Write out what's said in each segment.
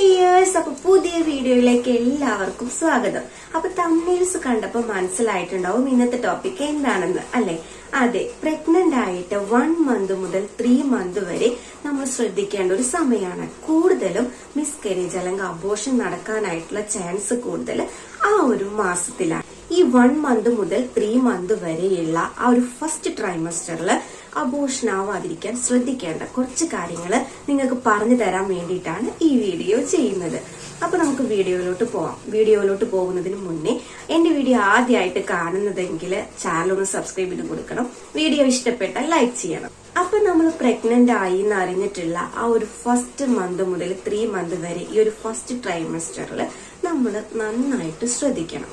Dears അപ്പൊ പുതിയ വീഡിയോയിലേക്ക് എല്ലാവർക്കും സ്വാഗതം. അപ്പൊ തമ്മിൽസ് കണ്ടപ്പോ മനസ്സിലായിട്ടുണ്ടാവും ഇന്നത്തെ ടോപ്പിക് എന്താണെന്ന് അല്ലെ? അതെ പ്രഗ്നന്റ് ആയിട്ട് വൺ മന്ത് മുതൽ ത്രീ മന്ത് വരെ നമ്മൾ ശ്രദ്ധിക്കേണ്ട ഒരു സമയമാണ്. കൂടുതലും മിസ്കരേജ് അല്ലെങ്കിൽ അബോഷൻ നടക്കാനായിട്ടുള്ള ചാൻസ് കൂടുതൽ ആ ഒരു മാസത്തിലാണ്. ഈ വൺ മന്ത് മുതൽ ത്രീ മന്ത് വരെയുള്ള ആ ഒരു ഫസ്റ്റ് ട്രൈമസ്റ്ററിൽ അബോഷൻ ആവാതിരിക്കാൻ ശ്രദ്ധിക്കേണ്ട കുറച്ച് കാര്യങ്ങൾ നിങ്ങൾക്ക് പറഞ്ഞു തരാൻ വേണ്ടിയിട്ടാണ് ഈ വീഡിയോ ചെയ്യുന്നത്. അപ്പൊ നമുക്ക് വീഡിയോയിലോട്ട് പോവാം. വീഡിയോയിലോട്ട് പോകുന്നതിന് മുന്നേ എന്റെ വീഡിയോ ആദ്യമായിട്ട് കാണുന്നതെങ്കിൽ ചാനൽ ഒന്ന് സബ്സ്ക്രൈബ് ചെയ്ത് കൊടുക്കണം. വീഡിയോ ഇഷ്ടപ്പെട്ടാൽ ലൈക്ക് ചെയ്യണം. അപ്പൊ നമ്മൾ പ്രഗ്നന്റ് ആയി എന്ന് അറിഞ്ഞിട്ടുള്ള ആ ഒരു ഫസ്റ്റ് മന്ത് മുതൽ ത്രീ മന്ത് വരെ ഈ ഒരു ഫസ്റ്റ് ട്രൈമസ്റ്ററിൽ നമ്മൾ നന്നായിട്ട് ശ്രദ്ധിക്കണം.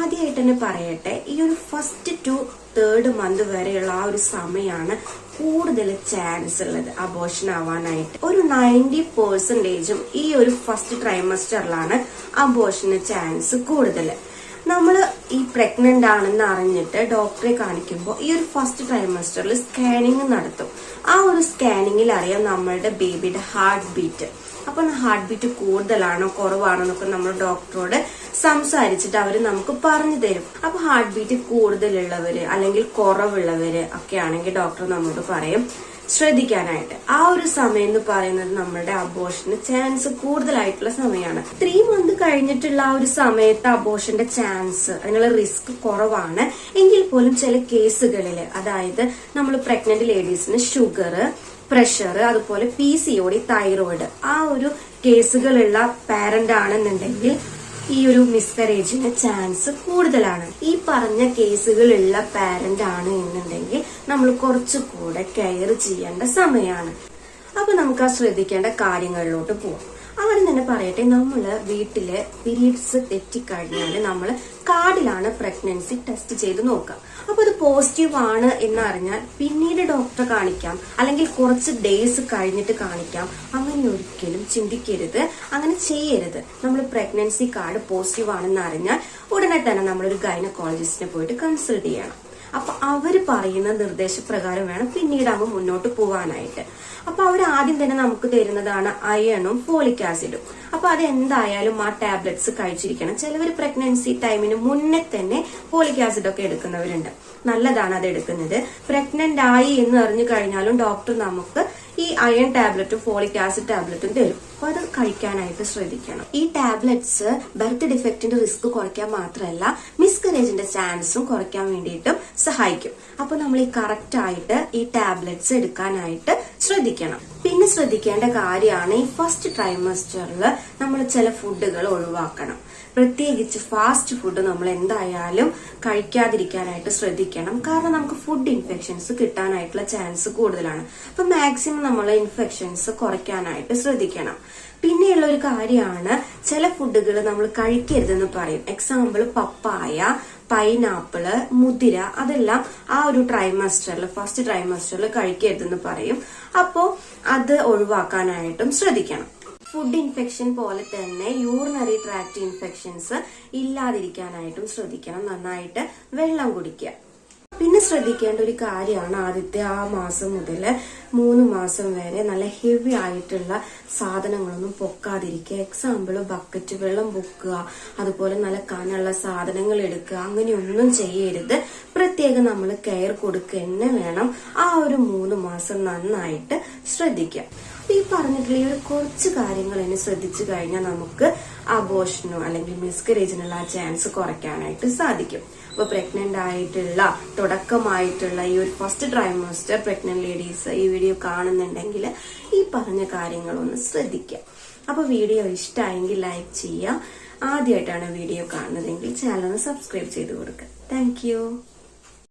ആദ്യമായിട്ട് തന്നെ പറയട്ടെ ഈ ഒരു ഫസ്റ്റ് ടു തേർഡ് മന്ത് വരെയുള്ള ആ ഒരു സമയമാണ് കൂടുതൽ ചാൻസ് ഉള്ളത് അബോഷൻ ആവാനായിട്ട്. ഒരു നയന്റി പെർസെന്റേജും ഈ ഒരു ഫസ്റ്റ് ട്രൈമസ്റ്ററിലാണ് അബോഷന് ചാൻസ് കൂടുതൽ നമ്മൾ ഈ പ്രഗ്നന്റ് ആണെന്ന് അറിഞ്ഞിട്ട് ഡോക്ടറെ കാണിക്കുമ്പോൾ ഈ ഒരു ഫസ്റ്റ് ട്രൈമസ്റ്ററിൽ സ്കാനിങ് നടത്തും. ആ ഒരു സ്കാനിങ്ങിൽ അറിയാം നമ്മളുടെ ബേബിയുടെ ഹാർട്ട് ബീറ്റ് അപ്പൊ ഹാർട്ട് ബീറ്റ് കൂടുതലാണോ കുറവാണോ എന്നൊക്കെ നമ്മൾ ഡോക്ടറോട് സംസാരിച്ചിട്ട് അവർ നമുക്ക് പറഞ്ഞു തരും. അപ്പൊ ഹാർട്ട് ബീറ്റ് കൂടുതലുള്ളവര് അല്ലെങ്കിൽ കുറവുള്ളവര് ഒക്കെ ആണെങ്കിൽ ഡോക്ടർ നമ്മളോട് പറയും ശ്രദ്ധിക്കാനായിട്ട്. ആ ഒരു സമയം എന്ന് പറയുന്നത് നമ്മുടെ അബോഷന് ചാൻസ് കൂടുതലായിട്ടുള്ള സമയമാണ് ത്രീ മന്ത് കഴിഞ്ഞിട്ടുള്ള ആ ഒരു സമയത്ത് അബോഷന്റെ ചാൻസ് അതിനുള്ള റിസ്ക് കുറവാണ്. എങ്കിൽ പോലും ചില കേസുകളിൽ അതായത് നമ്മൾ പ്രഗ്നന്റ് ലേഡീസിന് ഷുഗർ പ്രഷർ അതുപോലെ P C O D thyroid ആ ഒരു കേസുകളുള്ള പാരന്റ് ആണെന്നുണ്ടെങ്കിൽ ഈ ഒരു മിസ്കറേജിന് ചാൻസ് കൂടുതലാണ്. ഈ പറഞ്ഞ കേസുകളുള്ള പാരന്റ് ആണ് എന്നുണ്ടെങ്കിൽ നമ്മൾ കുറച്ചുകൂടെ കെയർ ചെയ്യേണ്ട സമയമാണ്. അപ്പൊ നമുക്ക് ആ ശ്രദ്ധിക്കേണ്ട കാര്യങ്ങളിലോട്ട് പോവാം. ആദ്യം തന്നെ പറയട്ടെ നമ്മൾ വീട്ടിൽ പീരീഡ്സ് തെറ്റിക്കഴിഞ്ഞാൽ നമ്മൾ കാർഡിലാണ് പ്രഗ്നൻസി ടെസ്റ്റ് ചെയ്ത് നോക്കുക. അപ്പൊ അത് പോസിറ്റീവ് ആണ് എന്നറിഞ്ഞാൽ പിന്നീട് ഡോക്ടറെ കാണിക്കാം അല്ലെങ്കിൽ കുറച്ച് ഡേയ്സ് കഴിഞ്ഞിട്ട് കാണിക്കാം. അങ്ങനെ ഒരിക്കലും ചിന്തിക്കരുത് അങ്ങനെ ചെയ്യരുത്. നമ്മൾ പ്രഗ്നൻസി കാർഡ് പോസിറ്റീവ് ആണെന്ന് അറിഞ്ഞാൽ ഉടനെ തന്നെ നമ്മളൊരു ഗൈനക്കോളജിസ്റ്റിനെ പോയിട്ട് കൺസൾട്ട് ചെയ്യണം. അപ്പൊ അവർ പറയുന്ന നിർദ്ദേശപ്രകാരം വേണം പിന്നീട് അങ്ങ് മുന്നോട്ട് പോകാനായിട്ട് അപ്പൊ അവർ ആദ്യം തന്നെ നമുക്ക് തരുന്നതാണ് അയണും ഫോളിക് ആസിഡും അപ്പൊ അത് എന്തായാലും ആ ടാബ്ലറ്റ്സ് കഴിച്ചിരിക്കണം. ചിലവർ പ്രഗ്നൻസി ടൈമിന് മുന്നേ തന്നെ ഫോളിക് ആസിഡ് ഒക്കെ എടുക്കുന്നവരുണ്ട്. നല്ലതാണ് അത് എടുക്കുന്നത്. പ്രഗ്നന്റ് ആയി എന്ന് അറിഞ്ഞു കഴിഞ്ഞാലും ഡോക്ടർ നമുക്ക് ഈ അയൺ ടാബ്ലറ്റും ഫോളിക് ആസിഡ് ടാബ്ലറ്റും തരും. അപ്പൊ അത് കഴിക്കാനായിട്ട് ശ്രദ്ധിക്കണം. ഈ ടാബ്ലറ്റ്സ് ബർത്ത് ഡിഫക്റ്റിന്റെ റിസ്ക് കുറയ്ക്കാൻ മാത്രമല്ല മിസ്കരേജിന്റെ ചാൻസും കുറയ്ക്കാൻ വേണ്ടിയിട്ടും സഹായിക്കും. അപ്പോൾ നമ്മൾ ഈ കറക്റ്റ് ആയിട്ട് ഈ ടാബ്ലറ്റ്സ് എടുക്കാനായിട്ട് ശ്രദ്ധിക്കണം. പിന്നെ ശ്രദ്ധിക്കേണ്ട കാര്യമാണ് ഈ ഫസ്റ്റ് ട്രൈമസ്റ്ററിൽ നമ്മൾ ചില ഫുഡുകൾ ഒഴിവാക്കണം. പ്രത്യേകിച്ച് ഫാസ്റ്റ് ഫുഡ് നമ്മൾ എന്തായാലും കഴിക്കാതിരിക്കാനായിട്ട് ശ്രദ്ധിക്കണം. കാരണം നമുക്ക് ഫുഡ് ഇൻഫെക്ഷൻസ് കിട്ടാനായിട്ടുള്ള ചാൻസ് കൂടുതലാണ്. അപ്പൊ മാക്സിമം നമ്മൾ ഇൻഫെക്ഷൻസ് കുറയ്ക്കാനായിട്ട് ശ്രദ്ധിക്കണം. പിന്നെയുള്ള ഒരു കാര്യമാണ് ചില ഫുഡുകൾ നമ്മൾ കഴിക്കരുതെന്ന് പറയും. എക്സാമ്പിൾ പപ്പായ പൈനാപ്പിൾ മുതിര അതെല്ലാം ആ ഒരു ട്രൈമസ്റ്ററിൽ ഫസ്റ്റ് ട്രൈമസ്റ്ററിൽ കഴിക്കരുതെന്ന് പറയും. അപ്പോ അത് ഒഴിവാക്കാനായിട്ടും ശ്രദ്ധിക്കണം. ഫുഡ് ഇൻഫെക്ഷൻ പോലെ തന്നെ യൂറിനറി ട്രാക്ട് ഇൻഫെക്ഷൻസ് ഇല്ലാതിരിക്കാനായിട്ടും ശ്രദ്ധിക്കണം. നന്നായിട്ട് വെള്ളം കുടിക്കുക. പിന്നെ ശ്രദ്ധിക്കേണ്ട ഒരു കാര്യമാണ് ആദ്യത്തെ ആ മാസം മുതൽ മൂന്ന് മാസം വരെ നല്ല ഹെവി ആയിട്ടുള്ള സാധനങ്ങളൊന്നും പൊക്കാതിരിക്കുക. എക്സാമ്പിൾ ബക്കറ്റ് വെള്ളം പൊക്കുക അതുപോലെ നല്ല കനുള്ള സാധനങ്ങൾ എടുക്കുക അങ്ങനെയൊന്നും ചെയ്യരുത്. പ്രത്യേകം നമ്മൾ കെയർ കൊടുക്കുക തന്നെ വേണം. ആ ഒരു മൂന്ന് മാസം നന്നായിട്ട് ശ്രദ്ധിക്കുക. അപ്പൊ ഈ പറഞ്ഞിട്ടുള്ള ഈ ഒരു കുറച്ച് കാര്യങ്ങൾ എന്നെ ശ്രദ്ധിച്ചു കഴിഞ്ഞാൽ നമുക്ക് അബോഷനോ അല്ലെങ്കിൽ മിസ്കരേജിനുള്ള ആ ചാൻസ് കുറയ്ക്കാനായിട്ട് സാധിക്കും. അപ്പൊ പ്രഗ്നന്റ് ആയിട്ടുള്ള തുടക്കമായിട്ടുള്ള ഈ ഒരു ഫസ്റ്റ് ട്രൈമസ്റ്റർ പ്രഗ്നന്റ് ലേഡീസ് ഈ വീഡിയോ കാണുന്നുണ്ടെങ്കിൽ ഈ പറഞ്ഞ കാര്യങ്ങളൊന്ന് ശ്രദ്ധിക്കാം അപ്പൊ വീഡിയോ ഇഷ്ടമായെങ്കിൽ ലൈക്ക് ചെയ്യുക. ആദ്യമായിട്ടാണ് വീഡിയോ കാണുന്നതെങ്കിൽ ചാനൽ ഒന്ന് സബ്സ്ക്രൈബ് ചെയ്ത് കൊടുക്കുക. താങ്ക്